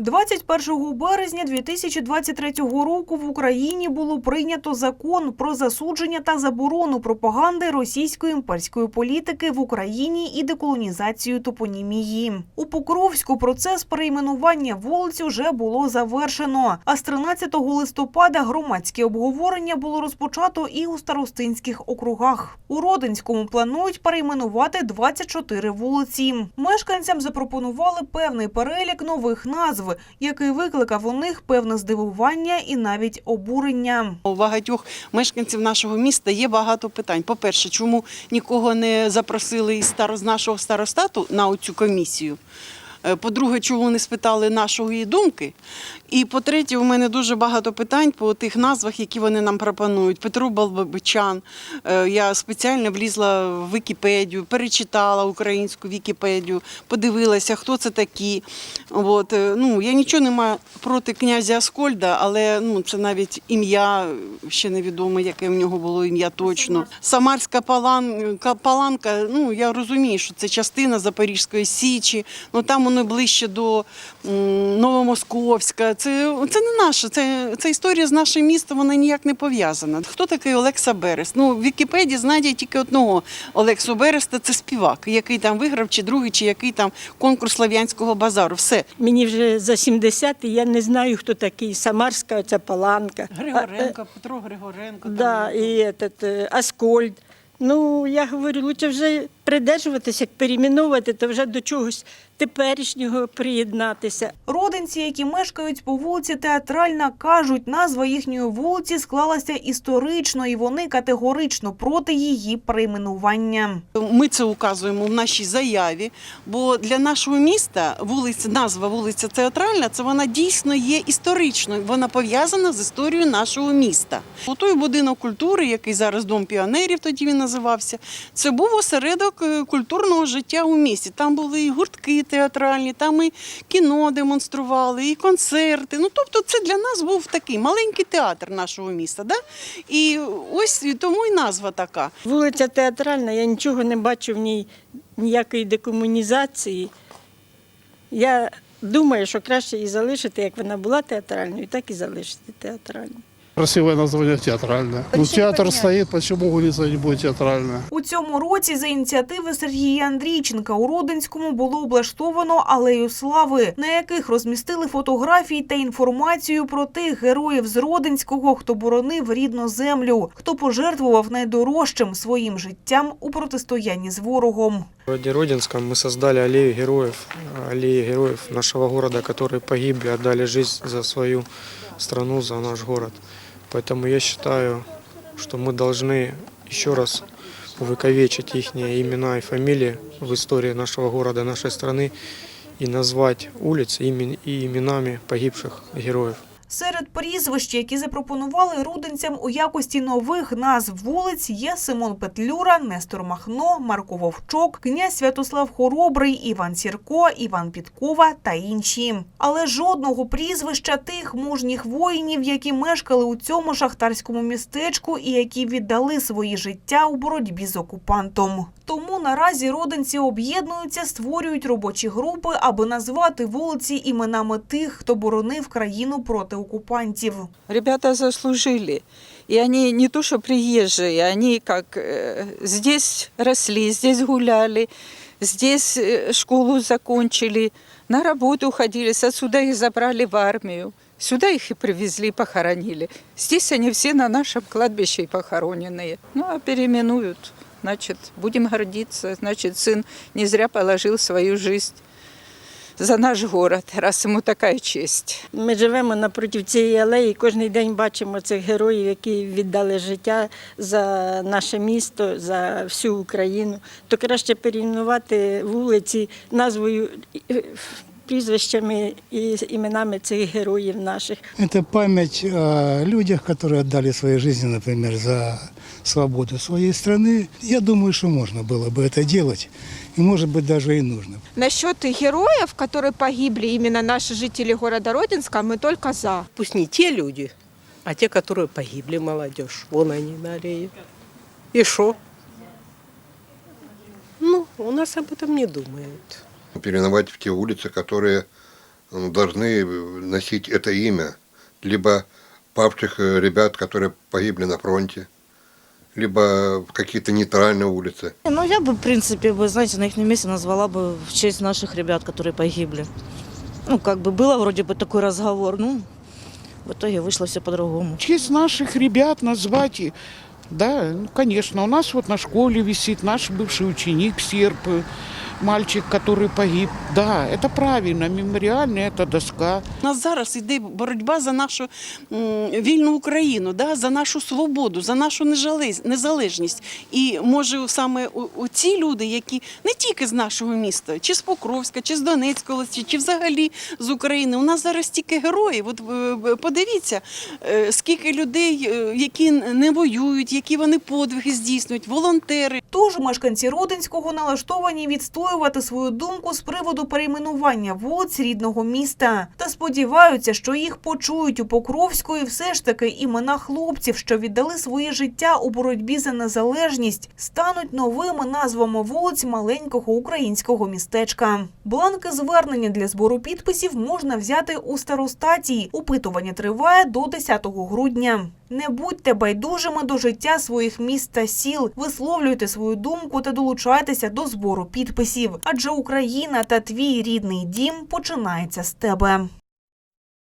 21 березня 2023 року в Україні було прийнято закон про засудження та заборону пропаганди російської імперської політики в Україні і деколонізацію топонімії. У Покровську процес перейменування вулиць уже було завершено. А з 13 листопада громадське обговорення було розпочато і у старостинських округах. У Родинському планують перейменувати 24 вулиці. Мешканцям запропонували певний перелік нових назв, який викликав у них певне здивування і навіть обурення. У багатьох мешканців нашого міста є багато питань. По-перше, чому нікого не запросили із старо- з нашого старостату на цю комісію? Е, По-друге, чому не спитали нашої думки? І по-третє, у мене дуже багато питань по тих назвах, які вони нам пропонують. Петро Балбичан. Е, Я спеціально влізла в Вікіпедію, перечитала українську Вікіпедію, подивилася, хто це такі. От, е, ну, я нічого не маю проти князя Аскольда, але ну, це навіть ім'я ще невідомо, яке в нього було ім'я точно. Самарська паланка, паланка, ну я розумію, що це частина Запорізької Січі, ну там воно ближче до Новомосковська. Це, це не наше, це, це історія з нашим містом, вона ніяк не пов'язана. Хто такий Олекса Берест? Ну, в Вікіпедії знайдять тільки одного Олексу Береста, це співак, який там виграв, чи другий, чи який там конкурс Слав'янського базару. Все. Мені вже за 70, і я не знаю, хто такий. Самарська, ця паланка. Григоренко, Петро Григоренко. А, там. і этот, е, Аскольд. Ну, я говорю, лучше вже придержуватися, як перейменувати, то вже до чогось теперішнього приєднатися. Родинці, які мешкають по вулиці Театральна, кажуть, назва їхньої вулиці склалася історично, і вони категорично проти її перейменування. Ми це указуємо в нашій заяві, бо для нашого міста вулиця, назва вулиця Театральна, це вона дійсно є історичною. Вона пов'язана з історією нашого міста. У той будинок культури, який зараз дом піонерів, тоді він називався, це був осередок культурного життя у місті. Там були і гуртки театральні, там і кіно демонстрували, і концерти. Ну тобто, це для нас був такий маленький театр нашого міста. Да? І ось тому і назва така. Вулиця театральна, я нічого не бачу в ній ніякої декомунізації. Я думаю, що краще її залишити, як вона була театральною, так і залишити театральною. Красивое название театральное. Ну, театр стоит, почему улица не будет театральная? У цьому році за ініціативи Сергія Андрійченка у Родинському було облаштовано алею слави, на яких розмістили фотографії та інформацію про тих героїв з Родинського, хто боронив рідну землю, хто пожертвував найдорожчим своїм життям у протистоянні з ворогом. В городе Родинском мы создали аллею героев, аллеи героев нашего города, которые погибли, отдали жизнь за свою страну, за наш город. Поэтому я считаю, что мы должны еще раз увековечить их имена и фамилии в истории нашего города, нашей страны и назвать улицы имен- и именами погибших героев. Серед прізвищ, які запропонували рудинцям у якості нових назв вулиць, є Симон Петлюра, Нестор Махно, Марко Вовчок, князь Святослав Хоробрий, Іван Сірко, Іван Підкова та інші. Але жодного прізвища тих мужніх воїнів, які мешкали у цьому шахтарському містечку і які віддали свої життя у боротьбі з окупантом. Тому наразі родинці об'єднуються, створюють робочі групи, аби назвати вулиці іменами тих, хто боронив країну проти окупантів. Ребята заслужили. И они не то что приезжие, они как здесь росли, здесь гуляли, здесь школу закончили, на работу ходили, отсюда их забрали в армию. Сюда их и привезли, похоронили. Здесь они все на нашем кладбище и похороненные. Ну, а переименуют. Значит, будем гордиться. Значит, сын не зря положил свою жизнь за наш город, раз йому така честь. Ми живемо напроти цієї алеї, кожен день бачимо цих героїв, які віддали життя за наше місто, за всю Україну. То краще перейменувати вулиці назвою, прізвищами і іменами цих героїв наших. Это память о людях, которые отдали свои жизни, например, за свободу своей страны. Я думаю, что можно было бы это делать, и, может быть, даже и нужно. Насчет героев, которые погибли, именно наши жители города Родинска, мы только за. Пусть не те люди, а те, которые погибли, молодежь. Вон они на аллее. И что? Ну, у нас об этом не думают. переименовать в те улицы, которые м, должны носить это имя. Либо павших э, ребят, которые погибли на фронте, либо какие-то нейтральные улицы. Ну, я бы, в принципе, бы, знаете, на их месте назвала бы в честь наших ребят, которые погибли. Ну, как бы было вроде бы такой разговор, ну, в итоге вышло все по-другому. В честь наших ребят назвать, и- да, ну, конечно, у нас вот на школе висит наш бывший ученик Серп, мальчик, который погиб. Да, это правильно, мемориальная эта доска. У нас зараз йде боротьба за нашу м, вільну Україну, да, за нашу свободу, за нашу нежалез- незалежність. І може саме у- ці люди, які не тільки з нашого міста, чи з Покровська, чи з Донецької області, чи взагалі з України. У нас зараз тільки герої. От е, подивіться, е, скільки людей, е, які не воюють, які вони подвиги здійснюють, волонтери. Тож мешканці Родинського налаштовані відстоювати свою думку з приводу перейменування вулиць рідного міста та сподіваються, що їх почують у Покровську і все ж таки імена хлопців, що віддали своє життя у боротьбі за незалежність, стануть новими назвами вулиць маленького українського містечка. Бланки звернення для збору підписів можна взяти у старостаті. Опитування триває до 10 грудня. Не будьте байдужими до життя своїх міст та сіл, висловлюйте свою думку та долучайтеся до збору підписів. Адже Україна та твій рідний дім починається з тебе.